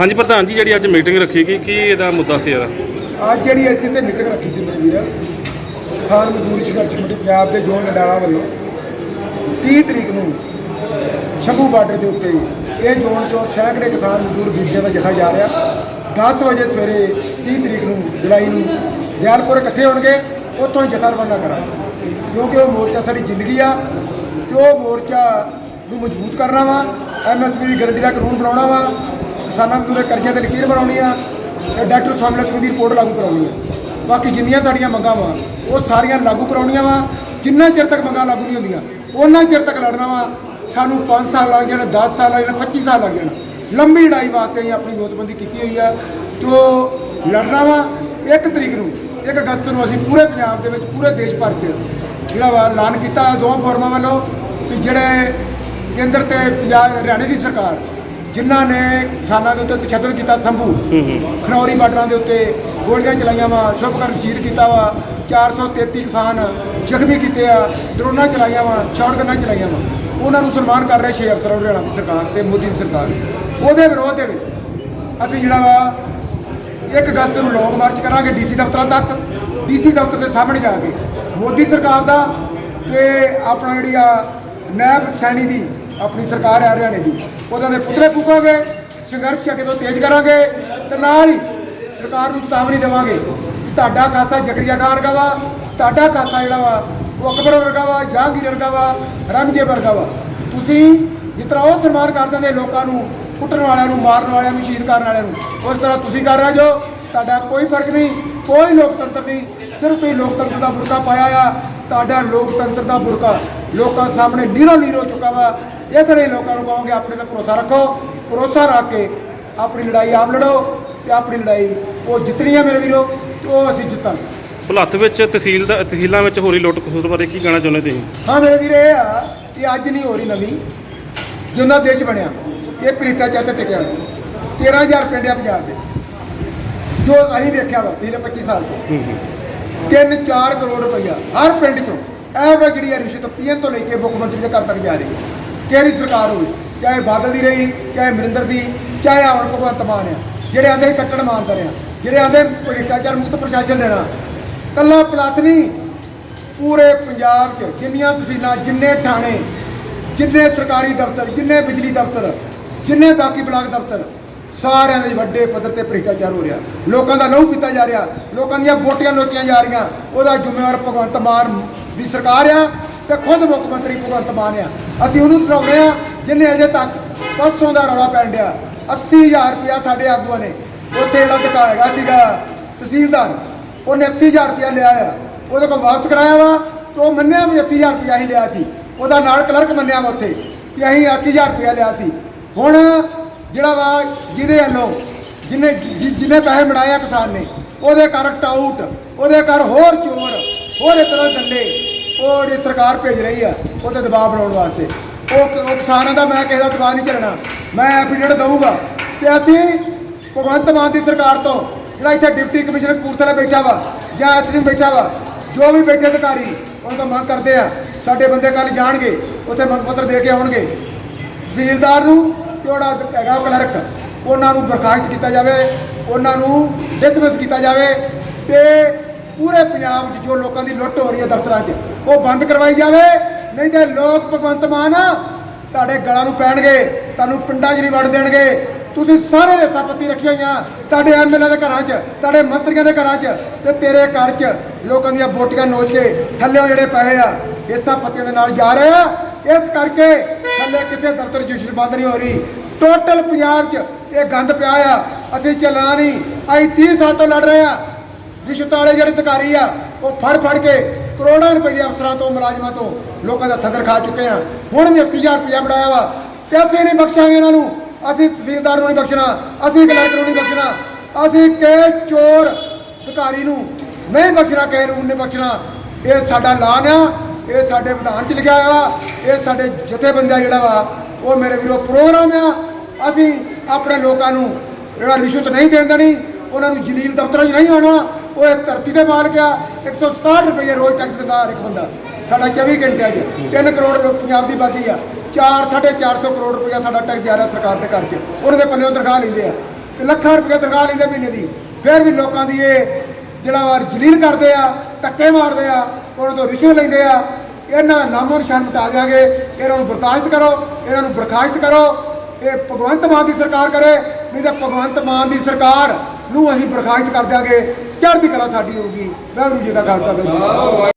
ਹਾਂਜੀ ਪ੍ਰਧਾਨ ਜੀ, ਜਿਹੜੀ ਅੱਜ ਮੀਟਿੰਗ ਰੱਖੀ ਗਈ, ਕੀ ਇਹਦਾ ਮੁੱਦਾ ਸੀ ਇਹਦਾ? ਅੱਜ ਜਿਹੜੀ ਅਸੀਂ ਤੇ ਮੀਟਿੰਗ ਰੱਖੀ ਸੀ ਮੇਰੇ ਵੀਰ, ਕਿਸਾਨ ਮਜ਼ਦੂਰ ਸੰਘਰਸ਼ ਕਮੇਟੀ ਪੰਜਾਬ ਦੇ ਜੋਨ ਲਡਾਲਾ ਵੱਲੋਂ 30 ਤਰੀਕ ਨੂੰ ਸ਼ੰਭੂ ਬਾਰਡਰ ਦੇ ਉੱਤੇ ਇਹ ਜ਼ੋਨ ਚੋਂ ਸੈਂਕੜੇ ਕਿਸਾਨ ਮਜ਼ਦੂਰ ਬੀਬੀਆਂ ਦਾ ਜਥਾ ਜਾ ਰਿਹਾ। 10 ਵਜੇ ਸਵੇਰੇ 30 ਤਰੀਕ ਨੂੰ ਜੁਲਾਈ ਨੂੰ ਦਿਆਲਪੁਰ ਇਕੱਠੇ ਹੋਣਗੇ, ਉੱਥੋਂ ਹੀ ਜਥਾ ਰਵਾਨਾ ਕਰਾਂਗੇ। ਕਿਉਂਕਿ ਉਹ ਮੋਰਚਾ ਸਾਡੀ ਜ਼ਿੰਦਗੀ ਆ ਤੇ ਉਹ ਮੋਰਚਾ ਨੂੰ ਮਜ਼ਬੂਤ ਕਰਨਾ ਵਾ ਐਮਐਸਪੀ ਦੀ ਗਰੰਟੀ ਦਾ ਕਾਨੂੰਨ ਬਣਾਉਣਾ ਵਾ ਕਿਸਾਨਾਂ ਮਜ਼ਦੂਰਾਂ ਕਰਜ਼ਿਆਂ ਤੇ ਲਕੀਰ ਬਣਾਉਣੀ ਆ ਤੇ ਡਾਕਟਰ ਸਵਾਮੀਨਾਥਨ ਦੀ ਰਿਪੋਰਟ ਲਾਗੂ ਕਰਾਉਣੀ ਆ। ਬਾਕੀ ਜਿੰਨੀਆਂ ਸਾਡੀਆਂ ਮੰਗਾਂ ਵਾ, ਉਹ ਸਾਰੀਆਂ ਲਾਗੂ ਕਰਾਉਣੀਆਂ ਵਾ, ਜਿੰਨਾ ਚਿਰ ਤੱਕ ਮੰਗਾਂ ਲਾਗੂ ਨਹੀਂ ਹੁੰਦੀਆਂ, ਉਹਨਾਂ ਚਿਰ ਤੱਕ ਲੜਨਾ ਵਾ, ਸਾਨੂੰ 5 ਸਾਲ ਲੱਗ ਜਾਣ 10 ਸਾਲ ਲੱਗ ਜਾਣ 25 ਸਾਲ ਲੱਗ ਜਾਣ। ਲੰਬੀ ਲੜਾਈ ਵਾਸਤੇ ਅਸੀਂ ਆਪਣੀ ਨੋਟਬੰਦੀ ਕੀਤੀ ਹੋਈ ਆ, ਜੋ ਲੜਨਾ ਵਾ 1 ਤਰੀਕ ਨੂੰ 1 ਅਗਸਤ ਨੂੰ ਅਸੀਂ ਪੂਰੇ ਪੰਜਾਬ ਦੇ ਵਿੱਚ, ਪੂਰੇ ਦੇਸ਼ ਭਰ 'ਚ ਜਿਹੜਾ ਵਾ ਐਲਾਨ ਕੀਤਾ, ਦੋਵਾਂ ਫੋਰਮਾਂ ਵੱਲੋਂ ਕਿ ਜਿਹੜੇ ਕੇਂਦਰ ਤੇ ਪੰਜਾਬ, ਹਰਿਆਣੇ ਦੀ ਸਰਕਾਰ ਜਿਨ੍ਹਾਂ ਨੇ ਕਿਸਾਨਾਂ ਦੇ ਉੱਤੇ ਤਸ਼ੱਦਦ ਕੀਤਾ ਸੰਭੂ ਖਨੌਰੀ ਬਾਰਡਰਾਂ ਦੇ ਉੱਤੇ ਗੋਲੀਆਂ ਚਲਾਈਆਂ ਵਾ ਸ਼ੁਭਕਰਨ ਸ਼ਹੀਦ ਕੀਤਾ ਵਾ। 433 ਕਿਸਾਨ ਜ਼ਖਮੀ ਕੀਤੇ ਆ ਡਰੋਨਾਂ ਚਲਾਈਆਂ ਵਾ ਸ਼ਾਟਗਨਾਂ ਚਲਾਈਆਂ ਵਾ। ਉਹਨਾਂ ਨੂੰ ਸਨਮਾਨ ਕਰ ਰਹੇ ਛੇ ਅਫਸਰ ਹਰਿਆਣਾ ਦੀ ਸਰਕਾਰ ਤੇ ਮੋਦੀ ਦੀ ਸਰਕਾਰ। ਉਹਦੇ ਵਿਰੋਧ ਦੇ ਵਿੱਚ ਅਸੀਂ ਜਿਹੜਾ ਵਾ 1 ਅਗਸਤ ਨੂੰ ਲੋਕ ਮਾਰਚ ਕਰਾਂਗੇ ਡੀਸੀ ਦਫ਼ਤਰਾਂ ਤੱਕ। ਡੀਸੀ ਦਫ਼ਤਰ ਦੇ ਸਾਹਮਣੇ ਜਾ ਕੇ ਮੋਦੀ ਸਰਕਾਰ ਦਾ ਤੇ ਆਪਣਾ ਜਿਹੜੀ ਆ ਨੈਬ ਸੈਣੀ ਦੀ ਆਪਣੀ ਸਰਕਾਰ ਹੈ ਹਰਿਆਣੇ ਦੀ। ਉਹਨਾਂ ਦੇ ਪੁਤਲੇ ਫੂਕਾਂਗੇ, ਸੰਘਰਸ਼ ਅੱਗੇ ਤੋਂ ਤੇਜ਼ ਕਰਾਂਗੇ ਤੇ ਨਾਲ ਹੀ ਸਰਕਾਰ ਨੂੰ ਚੇਤਾਵਨੀ ਦੇਵਾਂਗੇ ਕਿ ਤੁਹਾਡਾ ਖਾਸਾ ਜ਼ਕਰੀਆ ਖਾਨ ਵਰਗਾ ਵਾ, ਤੁਹਾਡਾ ਖਾਸਾ ਜਿਹੜਾ ਵਾ, ਉਹ ਅਕਬਰ ਵਰਗਾ ਵਾ, ਜਹਾਂਗੀਰ ਵਰਗਾ ਵਾ ਰੰਗਜੀਤ ਵਰਗਾ ਵਾ। ਤੁਸੀਂ ਜਿਸ ਤਰ੍ਹਾਂ ਉਹ ਸਨਮਾਨ ਕਰ ਦਿੰਦੇ ਲੋਕਾਂ ਨੂੰ, ਕੁੱਟਣ ਵਾਲਿਆਂ ਨੂੰ, ਮਾਰਨ ਵਾਲਿਆਂ ਨੂੰ, ਸ਼ਹੀਦ ਕਰਨ ਵਾਲਿਆਂ ਨੂੰ, ਉਸ ਤਰ੍ਹਾਂ ਤੁਸੀਂ ਕਰ ਰਹੇ ਜੋ ਤੁਹਾਡਾ ਕੋਈ ਫ਼ਰਕ ਨਹੀਂ, ਕੋਈ ਲੋਕਤੰਤਰ ਨਹੀਂ, ਸਿਰਫ ਤੁਸੀਂ ਲੋਕਤੰਤਰ ਦਾ ਬੁਰਕਾ ਪਾਇਆ ਆ, ਤੁਹਾਡਾ ਲੋਕਤੰਤਰ ਦਾ ਬੁਰਕਾ ਲੋਕਾਂ ਸਾਹਮਣੇ ਨੀਰੋ ਨੀਰ ਹੋ ਚੁੱਕਾ ਵਾ। ਇਸ ਲਈ ਲੋਕਾਂ ਨੂੰ ਕਹਾਂਗੇ ਆਪਣੇ ਤੇ ਭਰੋਸਾ ਰੱਖੋ ਭਰੋਸਾ ਰੱਖ ਕੇ ਆਪਣੀ ਲੜਾਈ ਆਪ ਲੜੋ ਤੇ ਆਪਣੀ ਲੜਾਈ ਉਹ ਜਿੱਤਣੀ ਹੈ ਮੇਰੇ ਵੀਰੋ ਉਹ ਅਸੀਂ ਜਿੱਤਾਂਗੇ। ਭੁਲੱਥ ਵਿੱਚ ਤਹਿਸੀਲ ਦਾ ਤਹਿਸੀਲਾਂ ਵਿੱਚ ਹੋ ਰਹੀ ਲੁੱਟ ਖਸੁੱਟ ਬਾਰੇ ਕੀ ਕਹਿਣਾ ਚਾਹੁੰਦੇ ਤੁਸੀਂ? ਹਾਂ ਮੇਰੇ ਵੀਰੇ ਇਹ ਆ ਕਿ ਅੱਜ ਨਹੀਂ ਹੋ ਰਹੀ ਨਵੀਂ ਜਿਉਂਦਾ ਦੇਸ਼ ਬਣਿਆ ਇਹ ਭ੍ਰਿਸ਼ਟਾਚਾਰ ਤੇ ਟਿਕਿਆ ਹੋਇਆ। 13000 ਪਿੰਡ ਆ ਪੰਜਾਬ ਦੇ ਜੋ ਅਸੀਂ ਦੇਖਿਆ ਵਾ ਪਿਛਲੇ 25 ਸਾਲ ਤੋਂ। 3-4 ਕਰੋੜ ਰੁਪਈਆ ਹਰ ਪਿੰਡ ਚੋਂ ਐਵਰੇਜ ਜਿਹੜੀ ਰਿਸ਼ਵਤ ਪੀਐਨ ਤੋਂ ਲੈ ਕੇ ਮੁੱਖ ਮੰਤਰੀ ਦੇ ਘਰ ਤੱਕ ਜਾ ਰਹੀ ਹੈ। ਕਿਹੜੀ ਸਰਕਾਰ ਹੋਵੇ, ਚਾਹੇ ਬਾਦਲ ਦੀ ਰਹੀ, ਚਾਹੇ ਅਮਰਿੰਦਰ ਦੀ, ਚਾਹੇ ਹੁਣ ਭਗਵੰਤ ਮਾਨ ਆ। ਜਿਹੜੇ ਆਂਦੇ ਕੱਟਣ ਮਾਨਦਰ ਆ ਜਿਹੜੇ ਆਂਦੇ ਭ੍ਰਿਸ਼ਟਾਚਾਰ ਮੁਕਤ ਪ੍ਰਸ਼ਾਸਨ ਦੇਣਾ ਕੱਲਾ ਪਲਾਤਨੀ ਪੂਰੇ ਪੰਜਾਬ 'ਚ ਜਿੰਨੀਆਂ ਤਹਿਸੀਲਾਂ, ਜਿੰਨੇ ਥਾਣੇ, ਜਿੰਨੇ ਸਰਕਾਰੀ ਦਫ਼ਤਰ, ਜਿੰਨੇ ਬਿਜਲੀ ਦਫ਼ਤਰ, ਜਿੰਨੇ ਬਾਕੀ ਬਲਾਕ ਦਫ਼ਤਰ, ਸਾਰਿਆਂ ਦੇ ਵੱਡੇ ਪੱਧਰ ਤੇ ਭ੍ਰਿਸ਼ਟਾਚਾਰ ਹੋ ਰਿਹਾ। ਲੋਕਾਂ ਦਾ ਲਹੂ ਪੀਤਾ ਜਾ ਰਿਹਾ, ਲੋਕਾਂ ਦੀਆਂ ਵੋਟੀਆਂ ਲੋਟੀਆਂ ਜਾ ਰਹੀਆਂ, ਉਹਦਾ ਜ਼ਿੰਮੇਵਾਰ ਭਗਵੰਤ ਮਾਨ ਦੀ ਸਰਕਾਰ ਆ ਤੇ ਖੁਦ ਮੁੱਖ ਮੰਤਰੀ ਭਗਵੰਤ ਮਾਨ ਆ। ਅਸੀਂ ਉਹਨੂੰ ਸੁਣਾਉਂਦੇ ਆ ਜਿੰਨੇ ਅਜੇ ਤੱਕ ਪਰਸੋਂ ਦਾ ਰੌਲਾ ਪੈਣ ਡਿਆ। 80000 ਰੁਪਇਆ ਸਾਡੇ ਆਗੂਆਂ ਨੇ ਉੱਥੇ ਜਿਹੜਾ ਦਿਖਾਏਗਾ ਸੀਗਾ ਤਹਿਸੀਲਦਾਰ, ਉਹਨੇ 80000 ਰੁਪਇਆ ਲਿਆ ਆ। ਉਹਦੇ ਕੋਲ ਵਾਪਸ ਕਰਾਇਆ ਵਾ ਤੇ ਉਹ ਮੰਨਿਆ ਵੀ 80000 ਰੁਪਇਆ ਹੀ ਲਿਆ ਸੀ। ਉਹਦਾ ਨਾਲ ਕਲਰਕ ਮੰਨਿਆ ਵਾ ਉੱਥੇ ਕਿ ਅਸੀਂ 80000 ਰੁਪਇਆ ਲਿਆ ਸੀ। ਹੁਣ ਜਿਹੜਾ ਵਾ ਜਿਹਦੇ ਵੱਲੋਂ ਜਿਹਨੇ ਜਿ- ਜਿਹਨੇ ਪੈਸੇ ਬਣਾਏ ਆ ਕਿਸਾਨ ਨੇ, ਉਹਦੇ ਘਰ ਟਾਊਟ, ਉਹਦੇ ਘਰ ਹੋਰ ਚੋਰ, ਹੋਰ ਇਸ ਤਰ੍ਹਾਂ ਦੰਦੇ ਉਹ ਜਿਹੜੀ ਸਰਕਾਰ ਭੇਜ ਰਹੀ ਆ, ਉਹ 'ਤੇ ਦਬਾਅ ਬਣਾਉਣ ਵਾਸਤੇ। ਉਹ ਉਹ ਕਿਸਾਨਾਂ ਦਾ ਮੈਂ ਕਿਸੇ ਦਾ ਦਬਾਅ ਨਹੀਂ ਝੱਲਣਾ। ਮੈਂ ਐਫੀਡੇਟ ਦਊਗਾ। ਤੇ ਅਸੀਂ ਭਗਵੰਤ ਮਾਨ ਦੀ ਸਰਕਾਰ ਤੋਂ ਜਿਹੜਾ ਇੱਥੇ ਡਿਪਟੀ ਕਮਿਸ਼ਨਰ ਕਪੂਰਥਲਾ ਬੈਠਾ ਵਾ, ਜਾਂ ਐਸਡੀ ਬੈਠਾ ਵਾ, ਜੋ ਵੀ ਬੈਠੇ ਅਧਿਕਾਰੀ, ਉਹਨਾਂ ਤੋਂ ਮੰਗ ਕਰਦੇ ਆ, ਸਾਡੇ ਬੰਦੇ ਕੱਲ ਜਾਣਗੇ, ਉੱਥੇ ਮੰਗ ਪੱਤਰ ਦੇ ਕੇ ਆਉਣਗੇ। ਤਹਿਸੀਲਦਾਰ ਨੂੰ ਜਿਹੜਾ ਹੈਗਾ ਕਲਰਕ, ਉਹਨਾਂ ਨੂੰ ਬਰਖਾਸਤ ਕੀਤਾ ਜਾਵੇ, ਉਹਨਾਂ ਨੂੰ ਡਿਸਮਿਸ ਕੀਤਾ ਜਾਵੇ, ਤੇ ਪੂਰੇ ਪੰਜਾਬ 'ਚ ਜੋ ਲੋਕਾਂ ਦੀ ਲੁੱਟ ਹੋ ਰਹੀ ਹੈ ਦਫ਼ਤਰਾਂ 'ਚ, ਉਹ ਬੰਦ ਕਰਵਾਈ ਜਾਵੇ, ਨਹੀਂ ਤੇ ਲੋਕ ਭਗਵੰਤ ਮਾਨ ਤੁਹਾਡੇ ਗਲਾਂ ਨੂੰ ਪੈਣਗੇ, ਤੁਹਾਨੂੰ ਪਿੰਡਾਂ 'ਚ ਨਹੀਂ ਵੜ ਦੇਣਗੇ। ਤੁਸੀਂ ਸਾਰੇ ਰੇਸਾਂ ਪੱਤੀ ਰੱਖੀਆਂ ਹੋਈਆਂ, ਤੁਹਾਡੇ ਐਮਐਲਏ ਦੇ ਘਰਾਂ 'ਚ, ਤੁਹਾਡੇ ਮੰਤਰੀਆਂ ਦੇ ਘਰਾਂ 'ਚ ਤੇ ਤੇਰੇ ਘਰ 'ਚ ਲੋਕਾਂ ਦੀਆਂ ਵੋਟੀਆਂ ਨੋਚ ਕੇ ਥੱਲੇ ਜਿਹੜੇ ਪੈਸੇ ਆ ਰੇਸਾਂ ਪੱਤੀਆਂ ਦੇ ਨਾਲ ਜਾ ਰਹੇ ਆ। ਇਸ ਕਰਕੇ ਥੱਲੇ ਕਿਸੇ ਦਫ਼ਤਰ 'ਚ ਰਜਿਸਟਰ ਬੰਦ ਨਹੀਂ ਹੋ ਰਹੀ। ਟੋਟਲ ਪੰਜਾਬ 'ਚ ਇਹ ਗੰਦ ਪਿਆ ਆ, ਅਸੀਂ ਚੱਲਣਾ ਨਹੀਂ ਅਸੀਂ 30 ਸਾਲ ਤੋਂ ਲੜ ਰਹੇ ਆ। ਰਿਸ਼ਵਤ ਵਾਲੇ ਜਿਹੜੇ ਅਧਿਕਾਰੀ ਆ, ਉਹ ਫੜ ਫੜ ਕੇ ਕਰੋੜਾਂ ਰੁਪਏ ਅਫਸਰਾਂ ਤੋਂ, ਮੁਲਾਜ਼ਮਾਂ ਤੋਂ ਲੋਕਾਂ ਦਾ ਥੱਦਰ ਖਾ ਚੁੱਕੇ ਆ। ਹੁਣ ਵੀ 80000 ਰੁਪਇਆ ਬਣਾਇਆ ਵਾ। ਪੈਸੇ ਨਹੀਂ ਬਖਸ਼ਾਂਗੇ ਇਹਨਾਂ ਨੂੰ। ਅਸੀਂ ਤਹਿਸੀਲਦਾਰ ਨੂੰ ਨਹੀਂ ਬਖਸ਼ਣਾ, ਅਸੀਂ ਕਲੈਕਟਰ ਨੂੰ ਨਹੀਂ ਬਖਸ਼ਣਾ, ਅਸੀਂ ਕਿਸੇ ਚੋਰ ਅਧਿਕਾਰੀ ਨੂੰ ਨਹੀਂ ਬਖਸ਼ਣਾ, ਕਿਸੇ ਨੂੰ ਨਹੀਂ ਬਖਸ਼ਣਾ। ਇਹ ਸਾਡਾ ਐਲਾਨ ਆ। ਇਹ ਸਾਡੇ ਵਿਧਾਨ ਚ ਲਿਖਿਆ ਹੋਇਆ ਵਾ। ਇਹ ਸਾਡੇ ਜਥੇਬੰਦੀਆਂ ਜਿਹੜਾ ਵਾ, ਉਹ ਮੇਰੇ ਵੀਰੋ ਪ੍ਰੋਗਰਾਮ ਆ। ਅਸੀਂ ਆਪਣੇ ਲੋਕਾਂ ਨੂੰ ਜਿਹੜਾ ਰਿਸ਼ਵਤ ਨਹੀਂ ਦੇਣ ਦੇਣੀ, ਉਹਨਾਂ ਨੂੰ ਜਲੀਲ ਦਫ਼ਤਰਾਂ 'ਚ ਨਹੀਂ ਆਉਣਾ। ਉਹ ਇਹ ਧਰਤੀ ਤੇ ਮਾਰ ਗਿਆ 167 ਰੁਪਏ ਰੋਜ਼ ਟੈਕਸ ਦਿੰਦਾ ਹਰ ਇੱਕ ਬੰਦਾ। ਸਾਡਾ 24 ਘੰਟਿਆਂ 'ਚ 3 ਕਰੋੜ ਲੋਕ ਪੰਜਾਬ ਦੀ ਆਬਾਦੀ ਆ। 4 450 ਕਰੋੜ ਰੁਪਇਆ ਸਾਡਾ ਟੈਕਸ ਜਾ ਰਿਹਾ ਸਰਕਾਰ ਦੇ ਘਰ 'ਚ। ਉਹਨਾਂ ਦੇ ਪੱਲੇ ਤਨਖਾਹ ਲੈਂਦੇ ਆ। ਤੇ ਲੱਖਾਂ ਰੁਪਏ ਤਨਖਾਹ ਲੈਂਦੇ ਮਹੀਨੇ ਦੀ। ਫਿਰ ਵੀ ਲੋਕਾਂ ਦੀ ਇਹ ਜਿਹੜਾ ਵਾ ਜਲੀਲ ਕਰਦੇ ਆ, ਧੱਕੇ ਮਾਰਦੇ ਆ, ਉਹਨਾਂ ਤੋਂ ਰਿਸ਼ਵਤ ਲੈਂਦੇ ਆ। ਇਹਨਾਂ ਨਾਮੋ ਨਿਸ਼ਾਨ ਮਿਟਾ ਦਿਆਂਗੇ। ਇਹਨਾਂ ਨੂੰ ਬਰਦਾਸ਼ਤ ਕਰੋ, ਇਹਨਾਂ ਨੂੰ ਬਰਖਾਸਤ ਕਰੋ। ਇਹ ਭਗਵੰਤ ਮਾਨ ਦੀ ਸਰਕਾਰ ਕਰੇ, ਨਹੀਂ ਤਾਂ ਭਗਵੰਤ ਮਾਨ ਦੀ ਸਰਕਾਰ ਨੂੰ ਅਸੀਂ ਬਰਖਾਸਤ ਕਰ ਦਿਆਂਗੇ। ਚੜ੍ਹਦੀ ਕਲਾ ਸਾਡੀ ਹੋਊਗੀ ਵਾਹਿਗੁਰੂ ਜੀ ਦਾ ਖਾਲਸਾ ਵਾਹਿਗੁਰੂ ਜੀ ਕੀ ਫਤਿਹ।